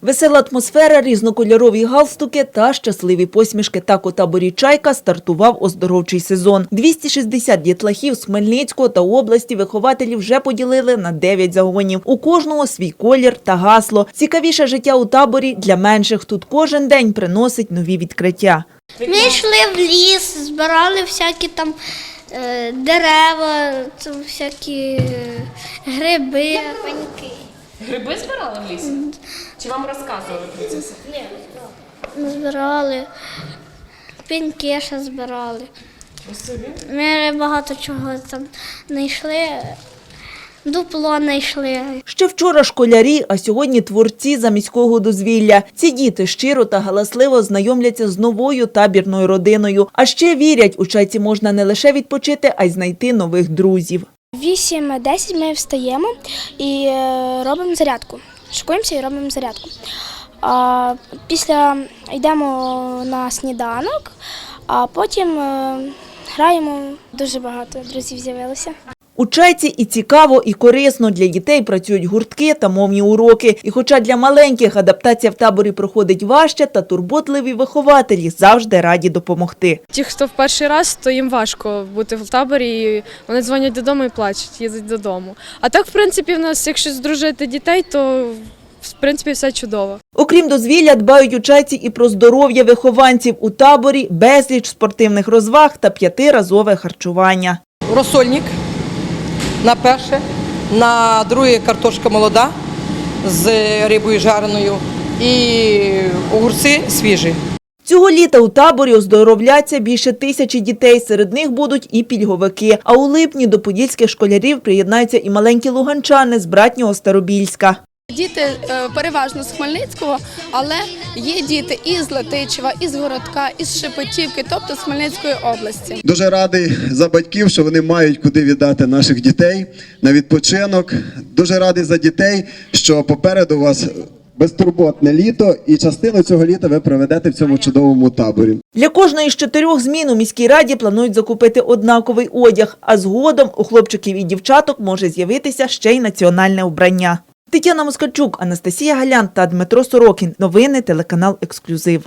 Весела атмосфера, різнокольорові галстуки та щасливі посмішки. Так у таборі «Чайка» стартував оздоровчий сезон. 260 дітлахів з Хмельницького та області вихователі вже поділили на 9 загонів. У кожного свій колір та гасло. Цікавіше життя у таборі для менших. Тут кожен день приносить нові відкриття. Ми йшли в ліс, збирали всякі там е, дерева, всякі е, гриби. Пеньки. Гриби збирали в лісі? Чи вам розказували про це? все? Ми збирали, пеньки ще збирали. Ми багато чого там знайшли, дупло знайшли. Ще вчора школярі, а сьогодні творці заміського дозвілля. Ці діти щиро та галасливо знайомляться з новою табірною родиною. А ще вірять, у чайці можна не лише відпочити, а й знайти нових друзів. 8-10 ми встаємо і е, робимо зарядку. Шикуємося і робимо зарядку. А після йдемо на сніданок, а потім е, граємо. Дуже багато друзів з'явилося. У чайці і цікаво, і корисно для дітей працюють гуртки та мовні уроки. І хоча для маленьких адаптація в таборі проходить важче, та турботливі вихователі завжди раді допомогти. Ті, хто в перший раз, то їм важко бути в таборі. і Вони дзвонять додому і плачуть, їздять додому. А так, в принципі, в нас, якщо здружити дітей, то в принципі все чудово. Окрім дозвілля, дбають у чайці і про здоров'я вихованців у таборі, безліч спортивних розваг та п'ятиразове харчування. розсольник на перше, на друге картошка молода з рибою жареною і огурці свіжі. Цього літа у таборі оздоровляться більше тисячі дітей. Серед них будуть і пільговики. А у липні до подільських школярів приєднаються і маленькі луганчани з братнього Старобільська. Діти е, переважно з Хмельницького, але є діти і з Летичева, і з Городка, і з Шепетівки, тобто з Хмельницької області. Дуже радий за батьків, що вони мають куди віддати наших дітей на відпочинок. Дуже радий за дітей, що попереду у вас безтурботне літо, і частину цього літа ви проведете в цьому чудовому таборі. Для кожної з чотирьох змін у міській раді планують закупити однаковий одяг, а згодом у хлопчиків і дівчаток може з'явитися ще й національне вбрання. Тетяна Москальчук, Анастасія Галян та Дмитро Сорокін. Новини телеканал Ексклюзив.